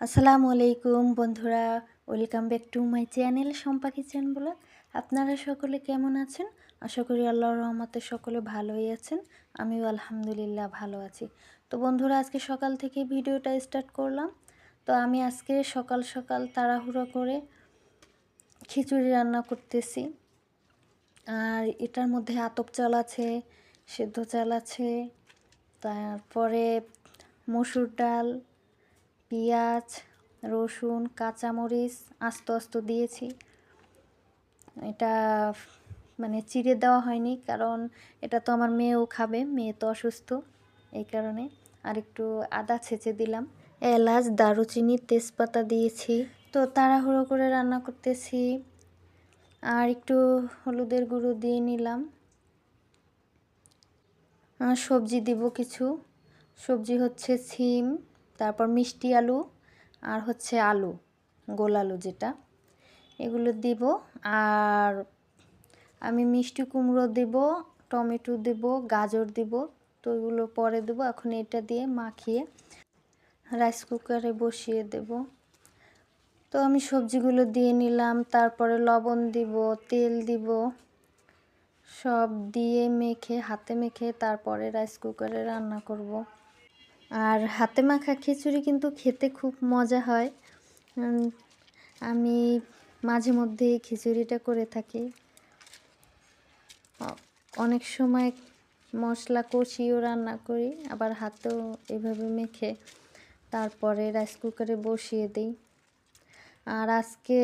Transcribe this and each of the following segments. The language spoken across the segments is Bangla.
আসসালামু আলাইকুম বন্ধুরা, welcome back to my channel Sampa kitchen blog. আপনারা সকলে কেমন আছেন? আশা করি আল্লাহর রহমতে সকলে ভালোই আছেন, আমিও আলহামদুলিল্লাহ ভালো আছি। তো বন্ধুরা, আজকে সকাল থেকে ভিডিওটা স্টার্ট করলাম। তো আমি আজকে সকাল সকাল তাড়াহুড়ো করে খিচুড়ি রান্না করতেছি। আর এটার মধ্যে আতপ চাল আছে, সেদ্ধ চাল আছে, তারপরে মসুর ডাল পেঁয়াজ, রসুন, কাঁচামরিচ আস্তে আস্তে দিয়েছি। এটা মানে চিড়ে দেওয়া হয়নি কারণ এটা তো আমার মেয়েও খাবে, মেয়ে তো অসুস্থ এই কারণে। আর একটু আদা ছেঁচে দিলাম। এলাচ, দারুচিনি, তেজপাতা দিয়েছি। তো তাড়াহুড়ো করে রান্না করতেছি। আর একটু হলুদের গুঁড়ো দিয়ে নিলাম। সবজি দিব কিছু। সবজি হচ্ছে সিম। তারপর মিষ্টি আলু আর হচ্ছে আলু, গোল আলু যেটা। এগুলো দিব আর আমি মিষ্টি কুমড়ো দেব, টমেটো দেব, গাজর দেব, তো এগুলো পরে দেবো। এখন এটা দিয়ে মাখিয়ে রাইস কুকারে বসিয়ে দেব। তো আমি সবজিগুলো দিয়ে নিলাম, তারপরে লবণ দিব, তেল দিব, সব দিয়ে মেখে, হাতে মেখে তারপরে রাইস কুকারে রান্না করব। আর হাতে মাখা খিচুড়ি কিন্তু খেতে খুব মজা হয়। আমি মাঝে মধ্যে খিচুড়িটা করে থাকি। অনেক সময় মশলা কষিয়েও রান্না করি, আবার হাতেও এভাবে মেখে তারপরে রাইস কুকারে বসিয়ে দিই। আর আজকে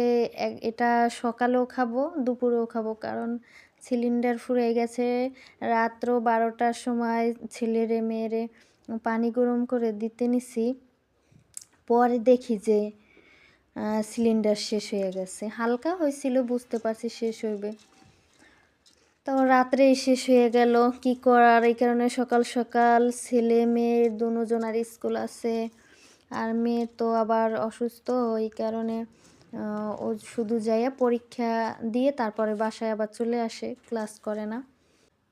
এটা সকালেও খাব, দুপুরেও খাব, কারণ সিলিন্ডার ফুরে গেছে। রাত্র বারোটার সময় ছেলেরে, মেয়েরে পানি গরম করে দিতে নিছি। পরে দেখি যে সিলিন্ডার শেষ হয়ে গেছে। হালকা হয়েছিল, বুঝতে পারছি শেষ হইবে। তো রাত্রে শেষ হয়ে গেল। কি করার? এই কারণে সকাল সকাল ছেলে মেয়ে দুজনার স্কুল আছে। আর মেয়ে তো আবার অসুস্থ। ওই কারণে ও শুধু যাইয়া পরীক্ষা দিয়ে তারপরে বাসায় আবার চলে আসে। ক্লাস করে না।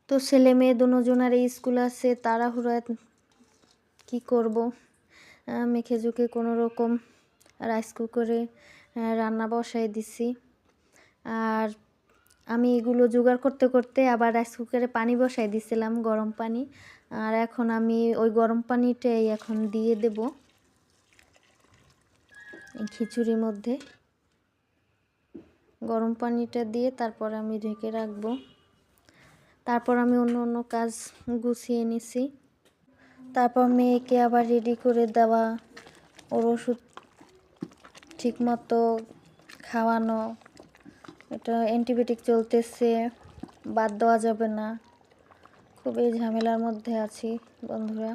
তো ছেলে মেয়ে দুজনার স্কুল আছে। তাড়াহুড়া কি করব? মেখে ঝুঁকে কোনো রকম রাইস কুকারে রান্না বসাই দিছি। আর আমি এগুলো জোগাড় করতে করতে আবার রাইস কুকারে পানি বসাই দিছিলাম, গরম পানি। আর এখন আমি ওই গরম পানিটাই এখন দিয়ে দেব খিচুড়ির মধ্যে। গরম পানিটা দিয়ে তারপর আমি ঢেকে রাখব। তারপর আমি অন্য অন্য কাজ গুছিয়ে নিছি। তারপর মেয়েকে আবার রেডি করে দেওয়া, ওর ওষুধ ঠিকমতো খাওয়ানো, এটা অ্যান্টিবায়োটিক চলতেছে, বাদ দেওয়া যাবে না। খুবই ঝামেলার মধ্যে আছি বন্ধুরা।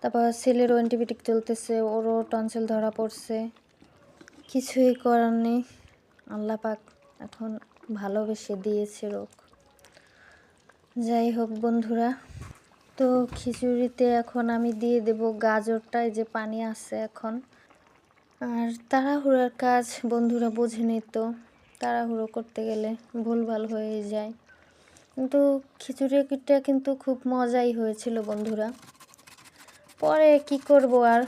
তারপর ছেলেরও অ্যান্টিবায়োটিক চলতেছে, ওরও টনসিল ধরা পড়ছে। কিছুই করার নেই আল্লাপাক এখন ভালোবেসে দিয়েছে রোগ। যাই হোক বন্ধুরা। তো খিচুড়িতে এখন আমি দিয়ে দেব গাজরটায় যে পানি আছে এখন। আর তাড়াহুড়ার কাজ বন্ধুরা বোঝেনি তো, তাড়াহুড়ো করতে গেলে ভুলভাল হয়ে যায়। কিন্তু খিচুড়িটা কিন্তু খুব মজাই হয়েছিল বন্ধুরা। পরে কি করব আর,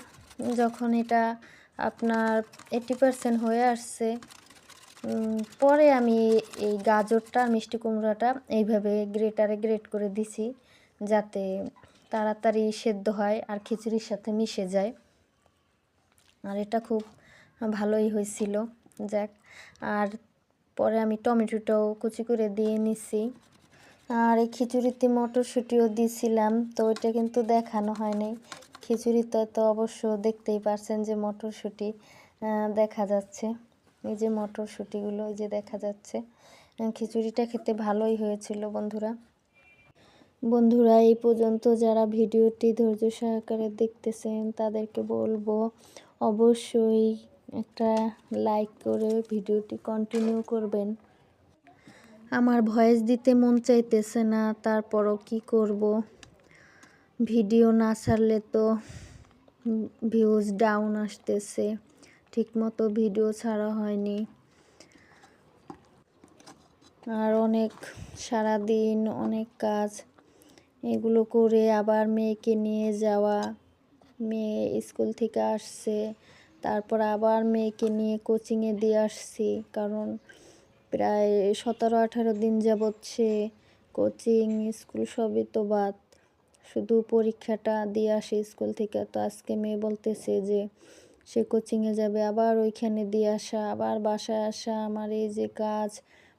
যখন এটা আপনার এইটি পারসেন্ট হয়ে আসছে পরে আমি এই গাজরটা, মিষ্টি কুমড়োটা এইভাবে গ্রেটারে গ্রেট করে দিছি। যাতে তাড়াতাড়ি সেদ্ধ হয় আর খিচুড়ির সাথে মিশে যায়। আর এটা খুব ভালোই হয়েছিল। যাক, আর পরে আমি টমেটোটাও কুচি করে দিয়ে নিছি। আর এই খিচুড়িতে মটরশুঁটিও দিয়েছিলাম তো এটা কিন্তু দেখানো হয়নি। খিচুড়িতে তো অবশ্য দেখতেই পারছেন যে মটরশুঁটি দেখা যাচ্ছে। এই যে মটরশুঁটিগুলো, এই যে দেখা যাচ্ছে। খিচুড়িটা খেতে ভালোই হয়েছিল, বন্ধুরা। বন্ধুরা, এই পর্যন্ত যারা ভিডিওটি ধৈর্য সহকারে দেখতেছেন, তাদেরকে বলব অবশ্যই একটা লাইক করে ভিডিওটি কন্টিনিউ করবেন। আমার ভয়েস দিতে মন চাইতেছে না, তারপরও কি করব? ভিডিও না ছাড়লে তো ভিউজ ডাউন আসতেছে, ঠিকমতো ভিডিও ছাড়া হয়নি। আর অনেক সারাদিন অনেক কাজ এগুলো করে আবার মেয়েকে নিয়ে যাওয়া। মেয়ে স্কুল থেকে আসছে। তারপর আবার মেয়েকে নিয়ে কোচিংয়ে দিয়ে আসছি। কারণ প্রায় সতেরো, আঠারো দিন যাবৎ সে কোচিং স্কুল সবই তো বাদ। শুধু পরীক্ষাটা দিয়ে আসে স্কুল থেকে। তো আজকে মেয়ে বলতেছে যে, সে কোচিংয়ে যাবে, আবার ওইখানে দিয়ে আসা, আবার বাসায় আসা। আমার এই যে কাজ,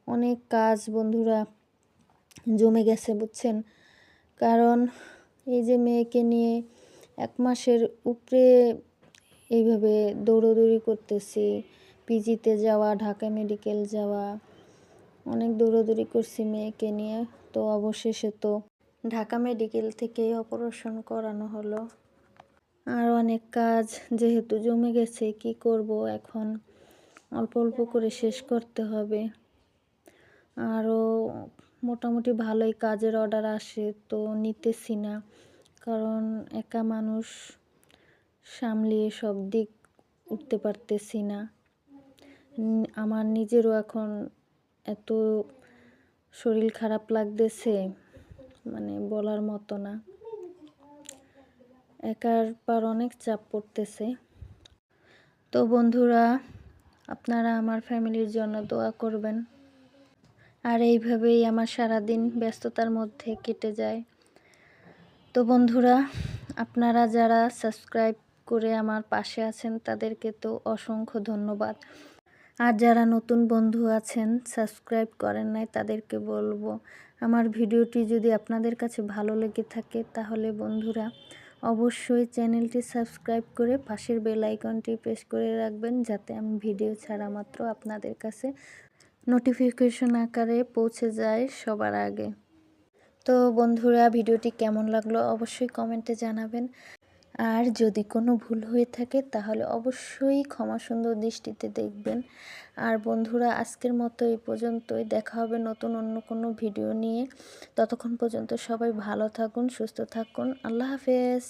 অনেক কাজ বন্ধুরা জমে গেছে, বুঝছেন? কারণ এই যে মেয়েকে নিয়ে এক মাসের উপরে এইভাবে দৌড়োদৌড়ি করতেছি, পিজিতে যাওয়া, ঢাকা মেডিকেল যাওয়া, অনেক দৌড়োদৌড়ি করছি মেয়েকে নিয়ে। তো অবশেষে তো ঢাকা মেডিকেল থেকেই অপারেশন করানো হলো। আর অনেক কাজ যেহেতু জমে গেছে, কি করব এখন? অল্প অল্প করে শেষ করতে হবে। আরও মোটামুটি ভালোই কাজের অর্ডার আসে, তো নিতেছি না। কারণ একা মানুষ সামলিয়ে সব দিক উঠতে পারতেছি না। আমার নিজেরও এখন এত শরীর খারাপ লাগতেছে মানে বলার মতো না। একার পর অনেক চাপ পড়তেছে। তো বন্ধুরা, আপনারা আমার ফ্যামিলির জন্য দোয়া করবেন। আর এইভাবেই আমার সারাদিন ব্যস্ততার মধ্যে কেটে যায়। তো বন্ধুরা, আপনারা যারা সাবস্ক্রাইব করে আমার পাশে আছেন, তাদেরকে তো অসংখ্য ধন্যবাদ। আর যারা নতুন বন্ধু আছেন, সাবস্ক্রাইব করেন নাই, তাদেরকে বলব, আমার ভিডিওটি যদি আপনাদের কাছে ভালো লেগে থাকে, তাহলে বন্ধুরা, অবশ্যই চ্যানেলটি সাবস্ক্রাইব করে পাশের বেল আইকনটি প্রেস করে রাখবেন, যাতে আমি ভিডিও ছাড়া মাত্র আপনাদের কাছে নোটিফিকেশন আকারে পৌঁছে যায় সবার আগে। তো বন্ধুরা, ভিডিওটি কেমন লাগল অবশ্যই কমেন্টে জানাবেন। আর যদি কোনো ভুল হয়ে থাকে, তাহলে অবশ্যই ক্ষমা সুন্দর দৃষ্টিতে দেখবেন। আর বন্ধুরা, আজকের মতো এই পর্যন্তই। দেখা হবে নতুন অন্য কোনো ভিডিও নিয়ে। ততক্ষণ পর্যন্ত সবাই ভালো থাকুন, সুস্থ থাকুন। আল্লাহ হাফেজ।